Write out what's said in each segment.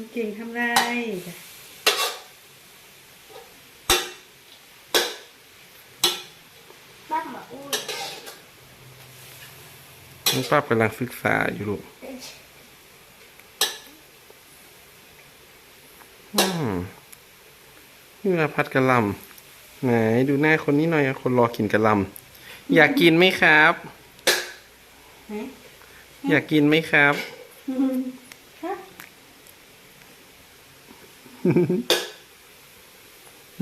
คุณเก่งทำไรจ้ะบ้านหมาอุ้ยน้องป้าบกำลังศึกษาอยู่ลูกอืมนี่เวลาพัดกระหลำไหนดูหน้าคนนี้หน่อย คนรอกินกระหลำอยากกินไหมครับไหนอยากกินไหมครับ ครับ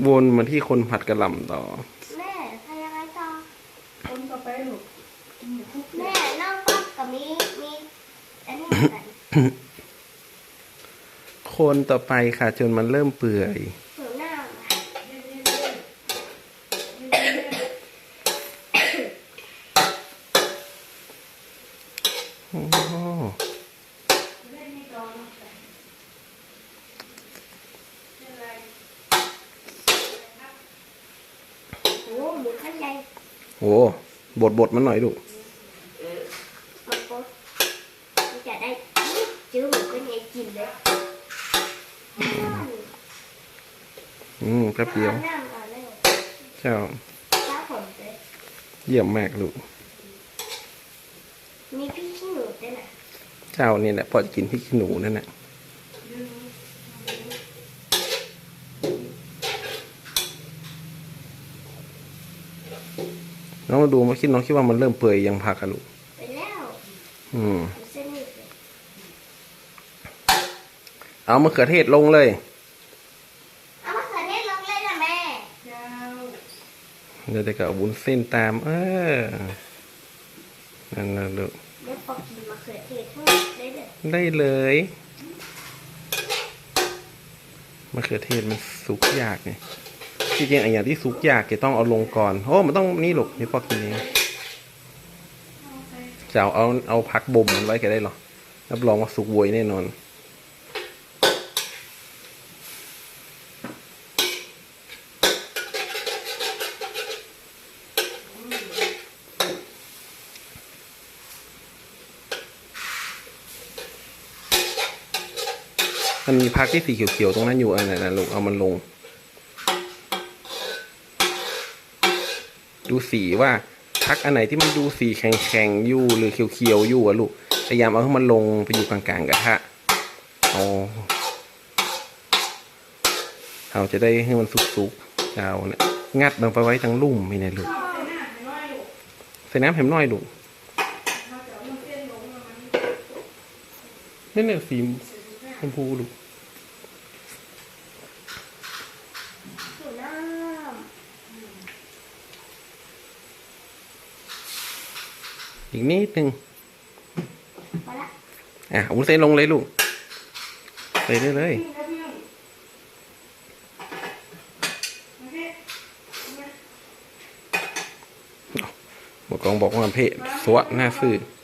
วนมาที่คนผัดกระหลำต่อ แม่ทำยังไงต่อคนต่อไปลูกแม่น้องป๊อปกับมีมีอันนี้เหมือนกันคนต่อไปค่ะ จนมันเริ่มเปื่อย หนูหน้ามาโอ้ หโอ้หมูขั้นใหญ่โหบดบดมันหน่อยลูกมันก็มันจะได้จื้อหมูก็ใหญ่กินเลยอืมแป๊บเดียวน้ำก่อนเลยเจ้าข้าวผมเลยเยี่ยมมากลูกมีพี่ขี้หนูด้วยนะเจ้านี่แหละพอจะกินพริกขี้หนูนั่นแหละ น้องมาดูมาคิดน้องคิดว่ามันเริ่มเปื่อยยังพักกันลูกไปแล้วอืมหนูเส้นนี้เลยเอามะเขือเทศลงเลย เอามะเขือเทศลงเลยนะแม่เจ้าเดี๋ยวจะกับวุ้นเส้นตาม เออนั่นนะลูกเดี๋ยวพอกินมะเขือเทศทั้งหมดได้เลยได้เลยมะเขือเทศมันสุกยากไง จริงๆไอ้อย่างที่สุกยากจะต้องเอาลงก่อนโอ้มันต้องนี่หลูกนี่พอกินเองจะเอาเอาเอาพักบ่มมันไว้ก็ได้หรอรับรองว่าสุกโวยแน่นอนมันมีพักที่สีเขียวๆตรงนั้นอยู่อันไหนนะลูกเอามันลง ดูสีว่าพักอันไหนที่มันดูสีแข็งๆอยู่หรือเขียวๆอยู่อะลูกพยายามเอาให้มันลงไปอยู่กลางๆกระทะเอาเราจะได้ให้มันสุกๆเจ้าเนี่ยงัดมันไปไว้ทั้งลุ่มไม่ในลูกใส่น้ำเห็มน้อยลูกนี่เนี่ยสีชมพูลูก หนูน้ อีกนิดนึงำพอละอะวุ้นเส้นลงเลยลูกใส่ได้เลยพี่นะพี่โอเคบอกกองบอกว่าเพะสวะหน้าซื่อเ